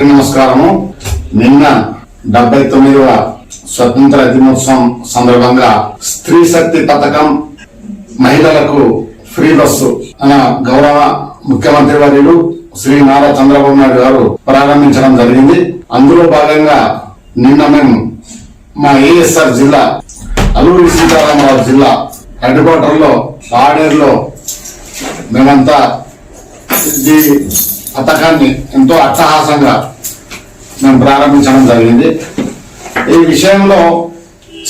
అందరికీ నమస్కారము. నిన్న డెబ్బై తొమ్మిదవ స్వతంత్ర దినోత్సవం సందర్భంగా స్త్రీ శక్తి పథకం మహిళలకు ఫ్రీ బస్సు అన్న గౌరవ ముఖ్యమంత్రి వర్యులు శ్రీ నారా చంద్రబాబు నాయుడు గారు ప్రారంభించడం జరిగింది. అందులో భాగంగా నిన్న మేము మా ఏఎస్ఆర్ జిల్లా అల్లూరి సీతారామరాజు జిల్లా హెడ్ క్వార్టర్లో ఆడేరులో మేమంతా పథకాన్ని ఎంతో అట్టహాసంగా మేము ప్రారంభించడం జరిగింది. ఈ విషయంలో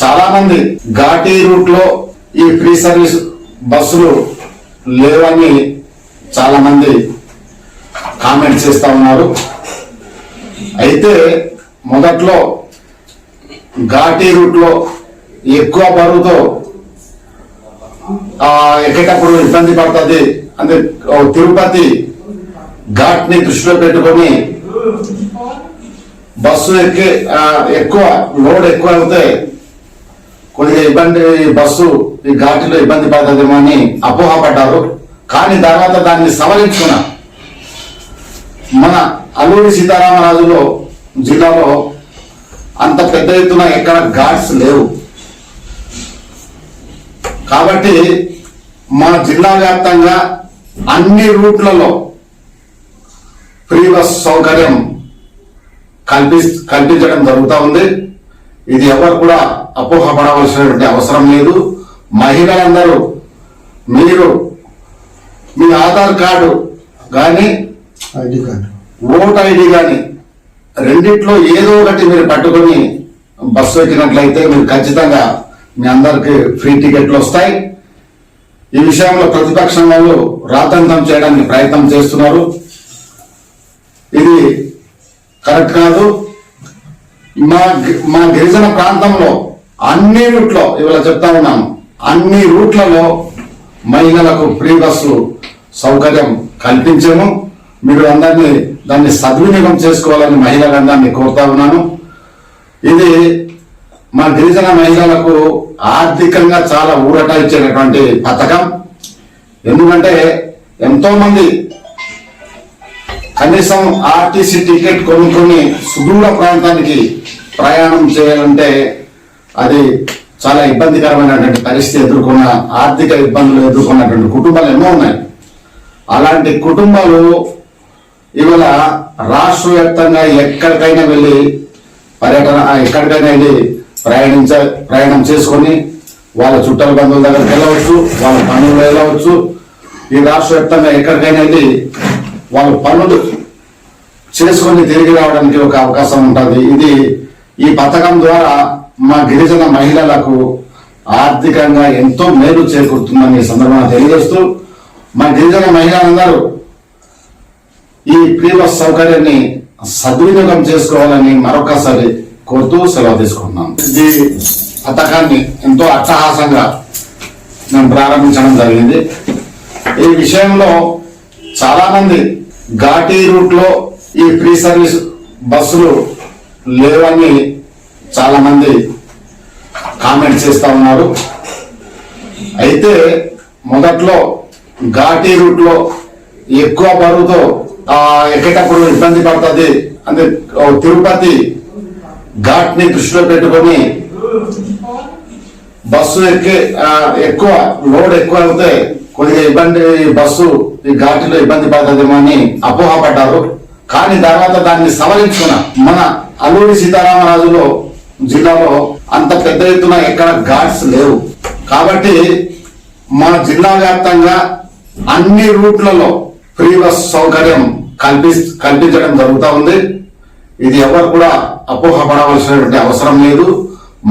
చాలా మంది ఘాటీ రూట్లో ఈ ఫ్రీ సర్వీస్ బస్సులు లేవని చాలా మంది కామెంట్ చేస్తా ఉన్నారు. అయితే మొదట్లో ఘాటీ రూట్లో ఎక్కువ బరువుతో ఎక్కేటప్పుడు ఇబ్బంది పడుతుంది అంటే తిరుపతి ఘాట్ని దృష్టిలో పెట్టుకొని బస్సు ఎక్కి ఎక్కువ లోడ్ ఎక్కువ అవుతే కొన్ని ఇబ్బంది బస్సు ఈ ఘాటిలో ఇబ్బంది పడుతుందేమో అని అపోహపడ్డారు కానీ తర్వాత దాన్ని సవరించుకున్నా మన అల్లూరి సీతారామరాజులో జిల్లాలో అంత పెద్ద ఎత్తున ఎక్కడ ఘాట్స్ లేవు. కాబట్టి మా జిల్లా వ్యాప్తంగా అన్ని రూట్లలో ఫ్రీ బస్ సౌకర్యం కల్పి కల్పించడం జరుగుతూ ఉంది. ఇది ఎవరు కూడా అపోహపడవలసినటువంటి అవసరం లేదు. మహిళలందరూ మీరు మీ ఆధార్ కార్డు కానీ ఐడి కార్డు. ఓట్ ఐడి కానీ రెండిట్లో ఏదో ఒకటి మీరు పట్టుకొని బస్సు ఎక్కినట్లయితే మీరు ఖచ్చితంగా మీ అందరికి ఫ్రీ టికెట్లు వస్తాయి. ఈ విషయంలో ప్రతిపక్షం వాళ్ళు రాతంతం చేయడానికి ప్రయత్నం చేస్తున్నారు. ఇది కరెక్ట్ కాదు. మా మా గిరిజన ప్రాంతంలో అన్ని రూట్లో ఇవాళ చెప్తా ఉన్నాను అన్ని రూట్లలో మహిళలకు ఫ్రీ బస్సు సౌకర్యం కల్పించాము. మీరు అందరినీ దాన్ని సద్వినియోగం చేసుకోవాలని మహిళలందరినీ కోరుతా ఉన్నాను. ఇది మా గిరిజన మహిళలకు ఆర్థికంగా చాలా ఊరట ఇచ్చేటటువంటి పథకం. ఎందుకంటే ఎంతోమంది కనీసం ఆర్టీసీ టికెట్ కొనుక్కొని సుదూర ప్రాంతానికి ప్రయాణం చేయాలంటే అది చాలా ఇబ్బందికరమైనటువంటి పరిస్థితి ఎదుర్కొన్న ఆర్థిక ఇబ్బందులు ఎదుర్కొన్నటువంటి కుటుంబాలు ఎన్నో ఉన్నాయి. అలాంటి కుటుంబాలు ఇవాళ రాష్ట్ర వ్యాప్తంగా ఎక్కడికైనా వెళ్ళి పర్యటన ఎక్కడికైనా వెళ్ళి ప్రయాణించ ప్రయాణం చేసుకొని వాళ్ళ చుట్టాల బంధువుల దగ్గరికి వెళ్ళవచ్చు వాళ్ళ పనులు వెళ్ళవచ్చు. ఈ రాష్ట్ర వ్యాప్తంగా ఎక్కడికైనా వెళ్ళి వాళ్ళు పనులు చేసుకొని తిరిగి రావడానికి ఒక అవకాశం ఉంటుంది. ఇది ఈ పథకం ద్వారా మా గిరిజన మహిళలకు ఆర్థికంగా ఎంతో మేలు చేకూరుతుందని ఈ సందర్భంగా తెలియజేస్తూ మా గిరిజన మహిళలందరూ ఈ ఫ్రీ బస్ సౌకర్యాన్ని సద్వినియోగం చేసుకోవాలని మరొకసారి కోరుతూ సెలవు తీసుకుంటున్నాం. ఈ పథకాన్ని ఎంతో అట్టహాసంగా మేము ప్రారంభించడం జరిగింది. ఈ విషయంలో చాలామంది ఘాటీ రూట్లో ఈ ఫ్రీ సర్వీస్ బస్సులు లేవని చాలా మంది కామెంట్ చేస్తా ఉన్నారు. అయితే మొదట్లో ఘాటీ రూట్లో ఎక్కువ బరువుతో ఎక్కేటప్పుడు ఇబ్బంది పడుతుంది అంటే తిరుపతి ఘాట్ని దృష్టిలో పెట్టుకొని బస్సు ఎక్కే ఎక్కువ లోడ్ ఎక్కువ అవుతే కొద్దిగా ఇబ్బంది బస్సు ఈ ఘాటిలో ఇబ్బంది పడతాదేమో అని అపోహపడ్డారు కానీ తర్వాత దాన్ని సవరించుకున్న మన అల్లూరి సీతారామరాజులో జిల్లాలో అంత పెద్ద ఎత్తున ఎక్కడ ఘాట్స్ లేవు. కాబట్టి మన జిల్లా వ్యాప్తంగా అన్ని రూట్లలో ఫ్రీ బస్ సౌకర్యం కల్పి కల్పించడం జరుగుతూ ఉంది. ఇది ఎవరు కూడా అపోహపడవలసినటువంటి అవసరం లేదు.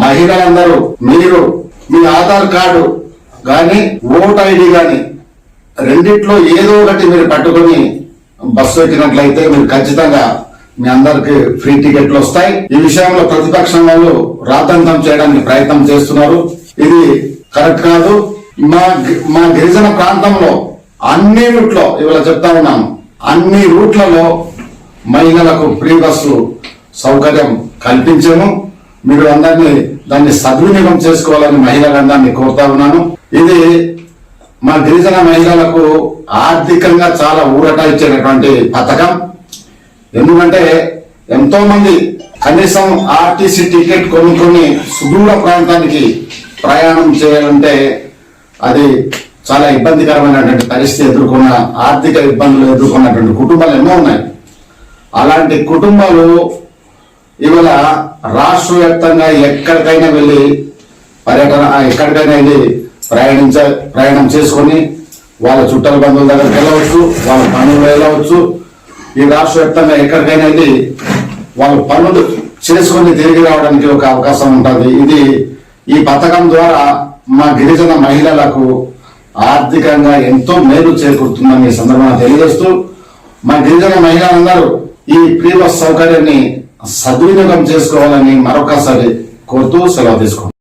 మహిళలందరూ మీరు మీ ఆధార్ కార్డు కానీ ఓట్ ఐడి కానీ రెండిట్లో ఏదో ఒకటి మీరు పట్టుకొని బస్సు ఎక్కినట్లయితే మీరు ఖచ్చితంగా మీ అందరికి ఫ్రీ టికెట్లు వస్తాయి. ఈ విషయంలో ప్రతిపక్షం వాళ్ళు రాతంతం చేయడానికి ప్రయత్నం చేస్తున్నారు. ఇది కరెక్ట్ కాదు. మా మా గిరిజన ప్రాంతంలో అన్ని రూట్లో ఇవాళ చెప్తా ఉన్నాను అన్ని రూట్లలో మహిళలకు ఫ్రీ బస్సు సౌకర్యం కల్పించాము. మీరు అందరినీ దాన్ని సద్వినియోగం చేసుకోవాలని మహిళలందరినీ కోరుతా ఉన్నాను. ఇది మా గిరిజన మహిళలకు ఆర్థికంగా చాలా ఊరట ఇచ్చేటటువంటి పథకం. ఎందుకంటే ఎంతో మంది కనీసం ఆర్టీసీ టికెట్ కొనుక్కొని సుదూర ప్రాంతానికి ప్రయాణం చేయాలంటే అది చాలా ఇబ్బందికరమైనటువంటి పరిస్థితి ఎదుర్కొన్న ఆర్థిక ఇబ్బందులు ఎదుర్కొన్నటువంటి కుటుంబాలు ఎన్నో ఉన్నాయి. అలాంటి కుటుంబాలు ఇవాళ రాష్ట్ర వ్యాప్తంగా ఎక్కడికైనా వెళ్ళి పర్యటన ఎక్కడికైనా వెళ్ళి ప్రయాణించ ప్రయాణం చేసుకొని వాళ్ళ చుట్టాల బంధువుల దగ్గరికి వెళ్ళవచ్చు వాళ్ళ పనులు వెళ్ళవచ్చు. ఈ రాష్ట్ర వ్యాప్తంగా ఎక్కడికైనా వెళ్ళి వాళ్ళ పనులు చేసుకొని తిరిగి రావడానికి ఒక అవకాశం ఉంటుంది. ఇది ఈ పథకం ద్వారా మా గిరిజన మహిళలకు ఆర్థికంగా ఎంతో మేలు చేకూరుతుందని ఈ సందర్భంగా తెలియజేస్తూ మా గిరిజన మహిళలందరూ ఈ ప్రీ బస్ సౌకర్యాన్ని సద్వినియోగం చేసుకోవాలని మరొకసారి కోరుతూ సెలవు తీసుకుంటాం